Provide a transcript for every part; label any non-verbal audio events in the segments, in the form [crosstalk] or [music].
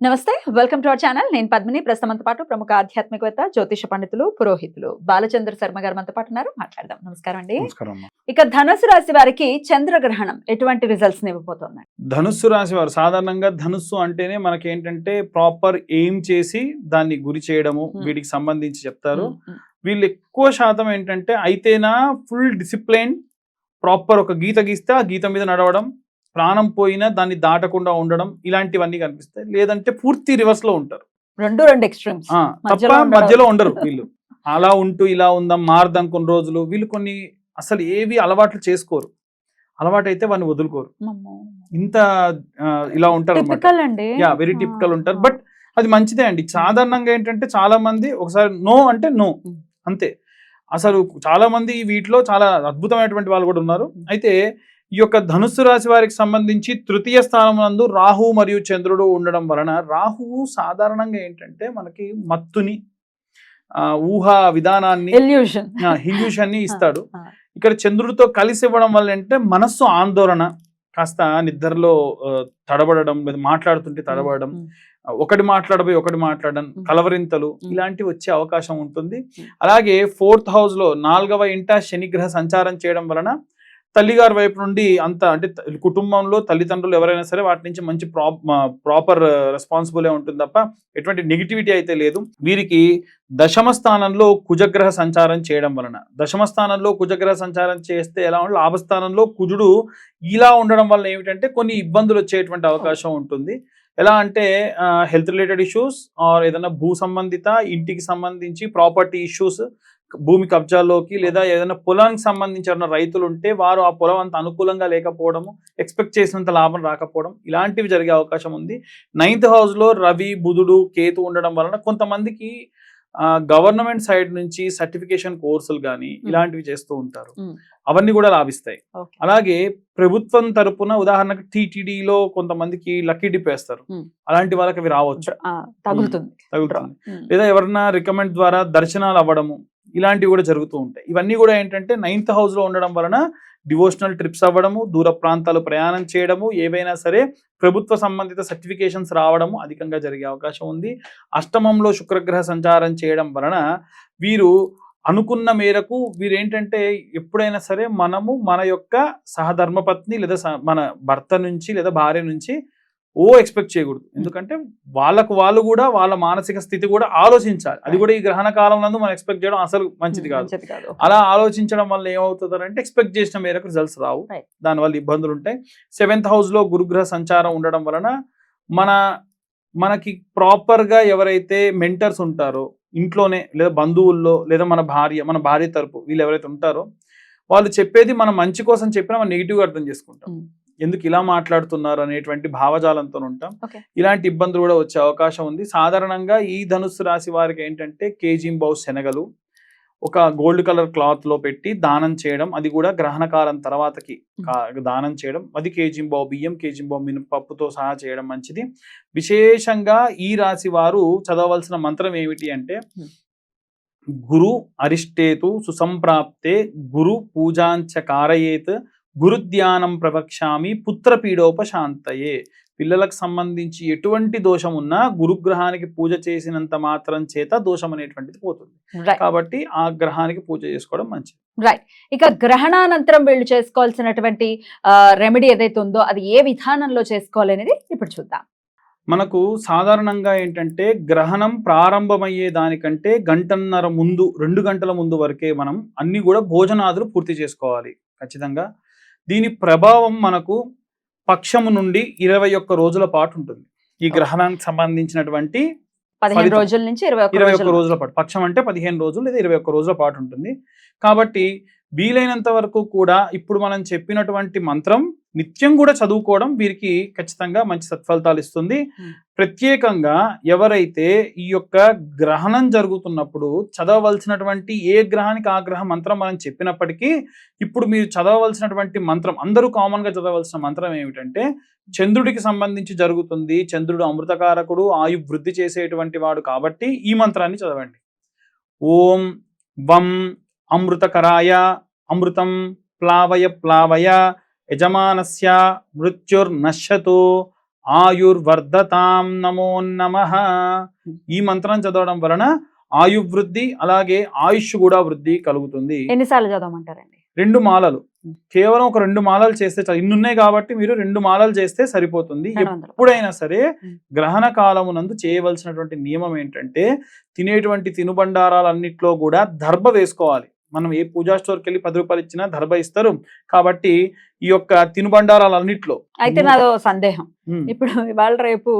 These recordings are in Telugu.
నమస్తే వెల్కమ్ టు అవర్ ఛానల్. నేను పద్మిని. ప్రస్తుతంతో పాటు ప్రముఖ ఆధ్యాత్మికవేత్త జ్యోతిష పండితులు పురోహితులు బాలచంద్ర శర్మ గారు మనతో పాటు ఉన్నారు. మాట్లాడదాం. నమస్కారం అండి. ఇక ధనుసు రాశి వారికి చంద్రగ్రహణం ఎటువంటి రిజల్ట్స్ ఇవ్వబోతోంది? ధనుస్సు రాశి వారు సాధారణంగా ధనుస్సు అంటేనే మనకి ఏంటంటే ప్రాపర్ ఎయిమ్ చేసి దాన్ని గురి చేయడము. వీటికి సంబంధించి చెప్తారు. వీళ్ళు ఎక్కువ శాతం ఏంటంటే అయితేనా ఫుల్ డిసిప్లైన్ ప్రాపర్ ఒక గీత గీస్తే ఆ గీత మీద నడవడం ప్రాణం పోయినా దాన్ని దాటకుండా ఉండడం ఇలాంటివన్నీ కనిపిస్తాయి. లేదంటే పూర్తి రివర్స్లో ఉంటారు. రెండు రెండు ఎక్స్ట్రీమ్స్ మధ్యలో తప్ప ఉండరు. మధ్యలో ఉండరు వీళ్ళు. అలా ఉంటూ ఇలా ఉందాం మారదాం కొన్ని రోజులు వీళ్ళు కొన్ని అసలు ఏవి అలవాట్లు చేసుకోరు. అలవాటు అయితే వాడిని వదులుకోరు. ఇంత ఇలా ఉంటారు యా వెరీ టిపికల్ ఉంటారు. బట్ అది మంచిదే అండి. సాధారణంగా ఏంటంటే చాలా మంది ఒకసారి నో అంటే నో. అంతే. అసలు చాలా మంది వీటిలో చాలా అద్భుతమైనటువంటి వాళ్ళు కూడా ఉన్నారు. అయితే ఈ యొక్క ధనుస్సు రాశి వారికి సంబంధించి తృతీయ స్థానం నందు రాహు మరియు చంద్రుడు ఉండడం వలన రాహువు సాధారణంగా ఏంటంటే మనకి మత్తుని ఆ, ఊహా విధానాన్ని ఎల్యూషన్ హిల్యూషన్ని ఇస్తాడు [laughs] ఇక్కడ చంద్రుడితో కలిసి ఇవ్వడం వల్ల అంటే మనస్సు ఆందోళన కాస్త నిద్రలో తడబడడం లేదా మాట్లాడుతుంటే తడబడడం ఒకటి మాట్లాడబోయి ఒకటి మాట్లాడడం. కలవరింతలు. ఇలాంటివి వచ్చే అవకాశం ఉంటుంది. అలాగే ఫోర్త్ హౌస్లో నాలుగవ ఇంట శనిగ్రహ సంచారం చేయడం వలన తల్లిగారి వైపు నుండి అంత అంటే కుటుంబంలో తల్లిదండ్రులు ఎవరైనా సరే వాటి నుంచి మంచి ప్రాపర్ రెస్పాన్సిబుల్ ఉంటుంది తప్ప ఎటువంటి నెగిటివిటీ అయితే లేదు. వీరికి దశమ స్థానంలో కుజగ్రహ సంచారం చేయడం వలన. దశమ స్థానంలో కుజగ్రహ సంచారం చేస్తే ఎలా ఉండాలి లాభస్థానంలో కుజుడు ఇలా ఉండడం వల్ల ఏమిటంటే కొన్ని ఇబ్బందులు వచ్చేటువంటి అవకాశం ఉంటుంది. ఎలా అంటే హెల్త్ రిలేటెడ్ ఇష్యూస్ ఆర్ ఏదైనా భూ సంబంధిత ఇంటికి సంబంధించి ప్రాపర్టీ ఇష్యూస్ భూమి కబ్జాల్లోకి లేదా ఏదైనా పొలానికి సంబంధించి ఎవరైనా రైతులు ఉంటే వారు ఆ పొలం అంత అనుకూలంగా లేకపోవడము ఎక్స్పెక్ట్ చేసినంత లాభం రాకపోవడం ఇలాంటివి జరిగే అవకాశం ఉంది. నైన్త్ హౌస్లో రవి బుధుడు కేతు ఉండడం వలన కొంతమందికి గవర్నమెంట్ సైడ్ నుంచి సర్టిఫికేషన్ కోర్సులు కానీ ఇలాంటివి చేస్తూ ఉంటారు. అవన్నీ కూడా లాభిస్తాయి. అలాగే ప్రభుత్వం తరపున ఉదాహరణకు టీటీడీలో కొంతమందికి లక్కీ డిప్ వేస్తారు. అలాంటి వాళ్ళకి అవి రావచ్చు. తగులుతుంది. తగులుతుంది. లేదా ఎవరన్నా రికమెండ్ ద్వారా దర్శనాలు అవ్వడము ఇలాంటివి కూడా జరుగుతూ ఉంటాయి. ఇవన్నీ కూడా ఏంటంటే నైన్త్ హౌస్లో ఉండడం వలన డివోషనల్ ట్రిప్స్ అవ్వడము దూర ప్రాంతాలు ప్రయాణం చేయడము ఏవైనా సరే ప్రభుత్వ సంబంధిత సర్టిఫికేషన్స్ రావడము అధికంగా జరిగే అవకాశం ఉంది. అష్టమంలో శుక్రగ్రహ సంచారం చేయడం వలన వీరు అనుకున్న మేరకు వీరు ఏంటంటే ఎప్పుడైనా సరే మనము మన యొక్క సహధర్మపత్ని లేదా మన భర్త నుంచి లేదా భార్య నుంచి ఓ ఎక్స్పెక్ట్ చేయకూడదు. ఎందుకంటే వాళ్ళకు వాళ్ళు కూడా వాళ్ళ మానసిక స్థితి కూడా ఆలోచించాలి. అది కూడా ఈ గ్రహణ కాలం నందు మనం ఎక్స్పెక్ట్ చేయడం అసలు మంచిది కాదు. అలా ఆలోచించడం వల్ల ఏమవుతుంది అంటే ఎక్స్పెక్ట్ చేసిన మేరకు రిజల్ట్స్ రావు. దానివల్ల ఇబ్బందులు ఉంటాయి. సెవెంత్ హౌస్లో గురుగ్రహ సంచారం ఉండడం వలన మన మనకి ప్రాపర్గా ఎవరైతే మెంటర్స్ ఉంటారో ఇంట్లోనే లేదా బంధువుల్లో లేదా మన భార్య మన భార్య తరపు వీళ్ళు ఎవరైతే ఉంటారో వాళ్ళు చెప్పేది మన మంచి కోసం చెప్పినా మనం నెగిటివ్ అర్థం చేసుకుంటాం. ఎందుకు ఇలా మాట్లాడుతున్నారు అనేటువంటి భావజాలంతో ఉంటాం. ఇలాంటి ఇబ్బందులు కూడా వచ్చే అవకాశం ఉంది సాధారణంగా ఈ ధనుస్సు రాశి వారికి ఏంటంటే కేజీంబావు శనగలు ఒక గోల్డ్ కలర్ క్లాత్లో పెట్టి దానం చేయడం అది కూడా గ్రహణ కాలం తర్వాతకి దానం చేయడం అది కేజీంబావు బియ్యం కేజీంబావు మినపప్పుతో సహా చేయడం మంచిది విశేషంగా ఈ రాశి వారు చదవవలసిన మంత్రం ఏమిటి అంటే. గురు అరిష్టేతు సుసంప్రాప్తే గురు పూజాంచ కారయేత్ గురుధ్యానం ప్రవక్ష్యామి పుత్రపీడోపశాంతయే. పిల్లలకు సంబంధించి ఎటువంటి దోషం ఉన్నా గురుగ్రహానికి పూజ చేసినంత మాత్రం చేత దోషం అనేటువంటిది పోతుంది కాబట్టి ఆ గ్రహానికి పూజ చేసుకోవడం మంచిది. రైట్ ఇక గ్రహణానంతరం వీళ్ళు చేసుకోవాల్సినటువంటి రెమెడీ ఏదైతే ఉందో అది ఏ విధానంలో చేసుకోవాలి అనేది ఇప్పుడు చూద్దాం. మనకు సాధారణంగా ఏంటంటే గ్రహణం ప్రారంభమయ్యే దానికంటే గంటన్నర ముందు రెండు గంటల ముందు వరకే మనం అన్ని కూడా భోజనాదులు పూర్తి చేసుకోవాలి. ఖచ్చితంగా దీని ప్రభావం మనకు పక్షము నుండి ఇరవై ఒక్క రోజుల పాటు ఉంటుంది. ఈ గ్రహణానికి సంబంధించినటువంటి పదిహేను. రోజుల నుంచి ఇరవై ఒక్క రోజుల పాటు. పక్షం అంటే పదిహేను రోజులు లేదా ఇరవై ఒక్క రోజుల పాటు ఉంటుంది. కాబట్టి వీలైనంత వరకు కూడా ఇప్పుడు మనం చెప్పినటువంటి మంత్రం నిత్యం కూడా చదువుకోవడం వీరికి ఖచ్చితంగా మంచి సత్ఫలితాలు ఇస్తుంది. ప్రత్యేకంగా ఎవరైతే ఈ యొక్క గ్రహణం జరుగుతున్నప్పుడు చదవవలసినటువంటి ఏ గ్రహానికి ఆ గ్రహ మంత్రం మనం చెప్పినప్పటికీ ఇప్పుడు మీరు చదవవలసినటువంటి మంత్రం అందరూ కామన్గా చదవలసిన మంత్రం ఏమిటంటే చంద్రుడికి సంబంధించి జరుగుతుంది చంద్రుడు అమృతకారకుడు ఆయు వృద్ధి చేసేటువంటి వాడు కాబట్టి ఈ మంత్రాన్ని చదవండి ఓం వం అమృతకరాయ అమృతం ప్లావయ ప్లావయ యజమానస్య మృత్యుర్నశ్యతు ఆయుర్వర్ధతాం నమో నమ. ఈ మంత్రం చదవడం వలన ఆయువృద్ధి అలాగే ఆయుష్ కూడా వృద్ధి కలుగుతుంది. ఎన్నిసార్లు చదవమంటారండి? రెండు మాలలు. కేవలం ఒక రెండు మాలలు చేస్తే చాలు. ఇన్ని ఉన్నాయి కాబట్టి మీరు రెండు మాలలు చేస్తే సరిపోతుంది. ఎప్పుడైనా సరే. గ్రహణ కాలమునందు చేయవలసినటువంటి నియమం ఏంటంటే తినేటువంటి తినుబండారాలన్నిట్లో కూడా దర్భ వేసుకోవాలి. మనం ఏ పూజా స్టోర్కి వెళ్ళి పది రూపాయలు ఇచ్చినా దర్భ ఇస్తారు. కాబట్టి ఈ యొక్క తినుబండారాలన్నిట్లో అయితే నాదో సందేహం. ఇప్పుడు ఇవాళ రేపు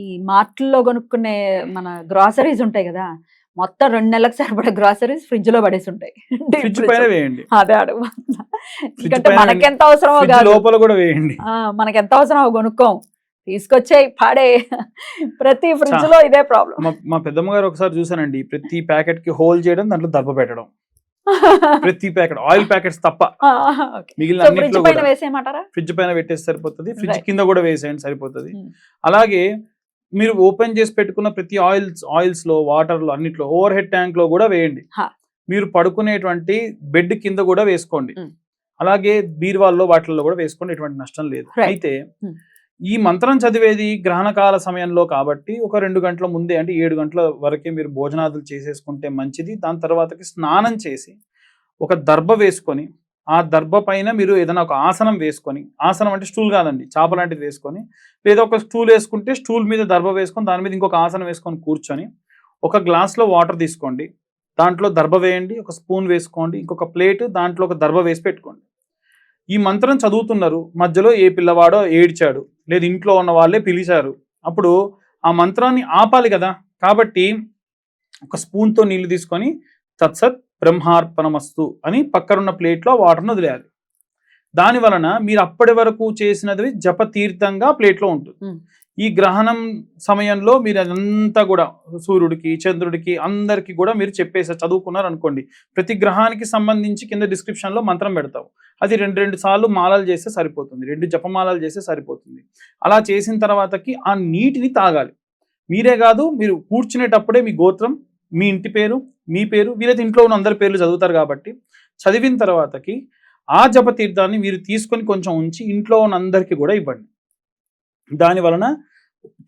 ఈ మార్ట్లలో కొనుక్కునే మన గ్రాసరీస్ ఉంటాయి కదా మొత్తం రెండు నెలలకు సరిపడే గ్రాసరీస్ ఫ్రిడ్జ్లో పడేసి ఉంటాయి Deep ఫ్రిడ్జ్ fridge. పైన వేయండి. అదే అడుగు ఎందుకంటే పైన మనకెంత అవసరమో లోపల కూడా వేయండి. మనకెంత అవసరమో కొనుక్కోం. తీసుకొచ్చే పాడే. ప్రతి ఫ్రిడ్జ్లో ఇదే ప్రాబ్లం మా పెద్దమ్మ గారు ఒకసారి చూసానండి ప్రతి ప్యాకెట్కి హోల్ చేయడం దాంట్లో దర్భ పెట్టడం. ప్రతి ప్యాకెట్ ఆయిల్ ప్యాకెట్స్ తప్ప మిగిలిన ఫ్రిడ్జ్ అన్నిట్లో పైన ఫ్రిడ్జ్ పెట్టేసి సరిపోతుంది ఫ్రిడ్జ్. కింద కూడా వేసేయండి సరిపోతుంది Hmm. అలాగే మీరు ఓపెన్ చేసి పెట్టుకున్న ప్రతి ఆయిల్స్ ఆయిల్స్లో వాటర్లో అన్నిట్లో ఓవర్ హెడ్ ట్యాంక్లో కూడా వేయండి. మీరు పడుకునేటువంటి బెడ్ కింద కూడా వేసుకోండి Hmm. అలాగే బీర్వాల్లో వాటిల్లో కూడా వేసుకోండి ఎటువంటి నష్టం లేదు. అయితే Hmm. ఈ మంత్రం చదివేది గ్రహణకాల సమయంలో కాబట్టి ఒక రెండు గంటల ముందే అంటే ఏడు గంటల వరకే మీరు భోజనాదులు చేసేసుకుంటే మంచిది. దాని తర్వాతకి స్నానం చేసి ఒక దర్భ వేసుకొని ఆ దర్భ పైన మీరు ఏదైనా ఒక ఆసనం వేసుకొని ఆసనం అంటే స్టూల్ కాదండి చాప లాంటిది వేసుకొని లేదా ఒక స్టూల్ వేసుకుంటే స్టూల్ మీద దర్భ వేసుకొని దాని మీద ఇంకొక ఆసనం వేసుకొని కూర్చొని ఒక గ్లాస్లో వాటర్ తీసుకోండి. దాంట్లో దర్భ వేయండి ఒక స్పూన్ వేసుకోండి ఇంకొక ప్లేట్ దాంట్లో ఒక దర్భ వేసి పెట్టుకోండి. ఈ మంత్రం చదువుతున్నారు. మధ్యలో ఏ పిల్లవాడో ఏడ్చాడు. లేదు ఇంట్లో ఉన్న వాళ్ళే పిలిచారు. అప్పుడు ఆ మంత్రాన్ని ఆపాలి కదా. కాబట్టి ఒక స్పూన్తో నీళ్ళు తీసుకొని తత్సత్ బ్రహ్మార్పణమస్తు అని పక్కనున్న ప్లేట్లో వాటర్ను వదిలేయాలి. దాని వలన మీరు అప్పటి వరకు చేసినది జపతీర్థంగా ప్లేట్లో ఉంటుంది. ఈ గ్రహణం సమయంలో మీరు అదంతా కూడా సూర్యుడికి చంద్రుడికి అందరికీ కూడా మీరు చెప్పేసి చదువుకున్నారు అనుకోండి ప్రతి గ్రహానికి సంబంధించి కింద డిస్క్రిప్షన్లో మంత్రం పెడతావు. అది రెండు రెండు సార్లు మాలలు చేస్తే సరిపోతుంది. రెండు జపమాలలు చేస్తే సరిపోతుంది. అలా చేసిన తర్వాతకి ఆ నీటిని తాగాలి. మీరే కాదు మీరు కూర్చునేటప్పుడే మీ గోత్రం మీ ఇంటి పేరు మీ పేరు వీరైతే ఇంట్లో ఉన్న అందరి పేర్లు చదువుతారు కాబట్టి చదివిన తర్వాతకి ఆ జపతీర్థాన్ని మీరు తీసుకొని కొంచెం ఉంచి ఇంట్లో ఉన్న అందరికీ కూడా ఇవ్వండి. దాని వలన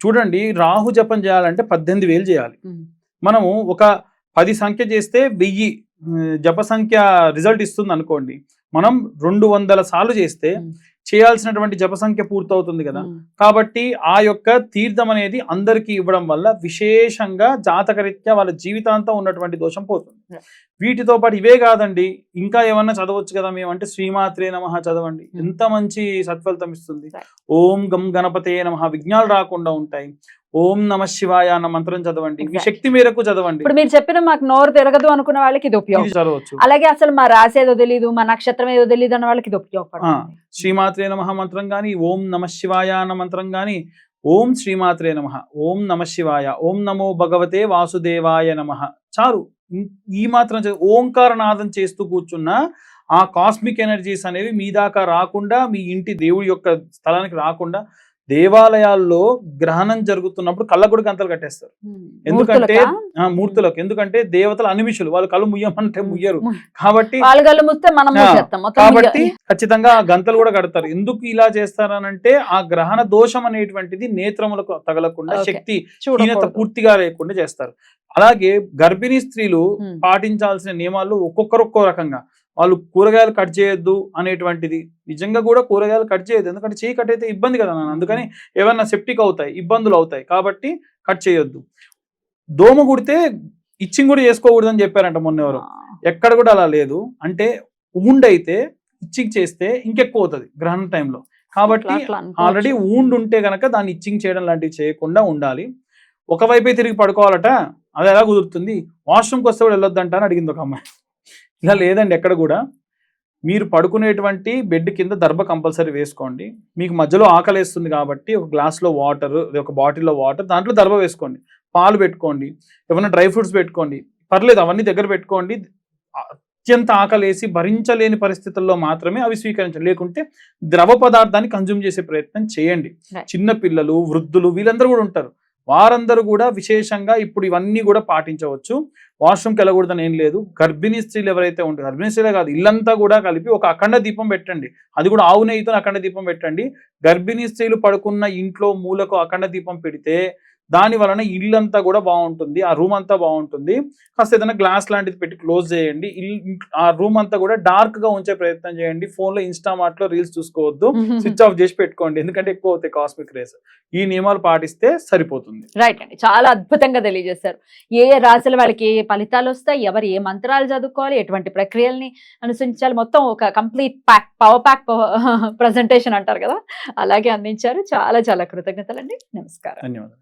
చూడండి రాహు జపం చేయాలంటే పద్దెనిమిది వేలు చేయాలి మనము ఒక పది సంఖ్య చేస్తే వెయ్యి జప సంఖ్య రిజల్ట్ ఇస్తుంది అనుకోండి మనం రెండు వందల సార్లు చేస్తే. చేయాల్సినటువంటి జప సంఖ్య పూర్తవుతుంది కదా. కాబట్టి ఆ యొక్క తీర్థం అనేది అందరికీ ఇవ్వడం వల్ల విశేషంగా జాతకరీత్యా వాళ్ళ జీవితాంతం ఉన్నటువంటి దోషం పోతుంది. వీటితో పాటు ఇవే కాదండి. ఇంకా ఏమన్నా చదవచ్చు కదా మేము అంటే శ్రీమాత్రే నమ చదవండి. ఎంత మంచి సత్ఫలితం ఇస్తుంది. ఓం గం గణపతే నమ విఘ్నాలు రాకుండా ఉంటాయి. ఓం నమ శివాయ అన్న మంత్రం చదవండి. మీ. శక్తి మేరకు చదవండి. ఇప్పుడు మీరు చెప్పిన మాకు నోరు తిరగదు అనుకున్న వాళ్ళకి ఇది ఉపయోగం. చదవచ్చు. అలాగే అసలు మా రాశి ఏదో తెలియదు మా నక్షత్రం ఏదో తెలియదు అన్న వాళ్ళకి ఇది ఉపయోగపడుతుంది. శ్రీమాత్రే నమ మంత్రం కానీ ఓం నమ శివాయ అన్న మంత్రం కానీ ఓం శ్రీమాత్రే నమ ఓం నమ శివాయ ఓం నమో భగవతే వాసుదేవాయ నమ. చారు ఈ మాత్రం ఓంకారనాదం చేస్తూ కూర్చున్న ఆ కాస్మిక్ ఎనర్జీస్ అనేవి మీ దాకా రాకుండా మీ ఇంటి దేవుడి యొక్క స్థలానికి రాకుండా దేవాలయాల్లో గ్రహణం జరుగుతున్నప్పుడు కళ్ళగుడి గంతలు కట్టేస్తారు. ఎందుకంటే మూర్తులకా? ఎందుకంటే దేవతలు అనిమిషులు వాళ్ళు కళ్ళు ముయ్యమంటే ముయ్యరు. కాబట్టి కాబట్టి ఖచ్చితంగా ఆ గంతలు కూడా కడతారు ఎందుకు ఇలా చేస్తారనంటే ఆ గ్రహణ దోషం అనేటువంటిది నేత్రములకు తగలకుండా. శక్తి. హీనత పూర్తిగా లేకుండా చేస్తారు అలాగే గర్భిణీ స్త్రీలు. పాటించాల్సిన నియమాలు ఒక్కొక్కరు ఒక్కో రకంగా వాళ్ళు కూరగాయలు కట్ చేయొద్దు అనేటువంటిది. నిజంగా కూడా కూరగాయలు కట్ చేయొద్దు. ఎందుకంటే చేయి కట్ అయితే ఇబ్బంది కదా నాన్న. అందుకని ఏమన్నా సెప్టిక్ అవుతాయి ఇబ్బందులు అవుతాయి. కాబట్టి కట్ చేయొద్దు. దోమ కుడితే ఇచ్చింగ్ కూడా చేసుకోకూడదని చెప్పారంట మొన్న ఎవరు. ఎక్కడ కూడా అలా లేదు. అంటే ఊండ్ అయితే ఇచ్చింగ్ చేస్తే ఇంకెక్కువ అవుతుంది గ్రహణ టైంలో. కాబట్టి. ఆల్రెడీ ఊండ్ ఉంటే గనక దాన్ని ఇచ్చింగ్ చేయడం లాంటివి చేయకుండా ఉండాలి. ఒకవైపే తిరిగి పడుకోవాలట అది ఎలా కుదురుతుంది? వాష్రూమ్కి వస్తే కూడా వెళ్ళొద్దంట అని అడిగింది ఒక అమ్మాయి. ఇలా లేదండి ఎక్కడ కూడా. మీరు పడుకునేటువంటి బెడ్ కింద దర్భ కంపల్సరీ వేసుకోండి. మీకు మధ్యలో ఆకలి వేస్తుంది కాబట్టి ఒక గ్లాస్లో వాటర్ ఒక బాటిల్లో వాటర్ దాంట్లో దర్భ వేసుకోండి. పాలు పెట్టుకోండి. ఏమైనా డ్రై ఫ్రూట్స్ పెట్టుకోండి. పర్లేదు అవన్నీ దగ్గర పెట్టుకోండి. అత్యంత ఆకలేసి భరించలేని పరిస్థితుల్లో మాత్రమే అవి స్వీకరించండి. లేకుంటే ద్రవ పదార్థాన్ని కన్జ్యూమ్ చేసే ప్రయత్నం చేయండి. చిన్న పిల్లలు వృద్ధులు వీళ్ళందరూ కూడా ఉంటారు. వారందరూ కూడా విశేషంగా ఇప్పుడు ఇవన్నీ కూడా పాటించవచ్చు. వాష్రూమ్కి వెళ్ళకూడదని ఏం లేదు. గర్భిణీ స్త్రీలు ఎవరైతే ఉంటారు గర్భిణీ స్త్రీలే కాదు ఇల్లంతా కూడా కలిపి ఒక అఖండ దీపం పెట్టండి. అది కూడా ఆవు నెయ్యితో అఖండ దీపం పెట్టండి. గర్భిణీ స్త్రీలు పడుకున్న ఇంట్లో మూలకు అఖండ దీపం పెడితే దాని వలన ఇల్లంతా కూడా బాగుంటుంది ఆ రూమ్ అంతా బాగుంటుంది. కాస్త ఏదైనా గ్లాస్ లాంటిది పెట్టి క్లోజ్ చేయండి. ఆ రూమ్ అంతా కూడా డార్క్గా ఉంచే ప్రయత్నం చేయండి. ఫోన్లో ఇన్స్టామార్ట్లో రీల్స్ చూసుకోవద్దు. స్విచ్ ఆఫ్ చేసి పెట్టుకోండి. ఎందుకంటే ఎక్కువ అవుతాయి కాస్మిక్ రేస్ ఈ నియమాలు పాటిస్తే సరిపోతుంది. రైట్ అండి. చాలా అద్భుతంగా తెలియజేశారు. ఏ ఏ రాశుల వాళ్ళకి ఏ ఫలితాలు వస్తాయి ఎవరు ఏ మంత్రాలు చదువుకోవాలి ఎటువంటి ప్రక్రియల్ని అనుసరించాలి మొత్తం ఒక complete pack power pack presentation అంటారు కదా? అలాగే అందించారు. చాలా చాలా కృతజ్ఞతలండి. నమస్కారం. ధన్యవాదాలు.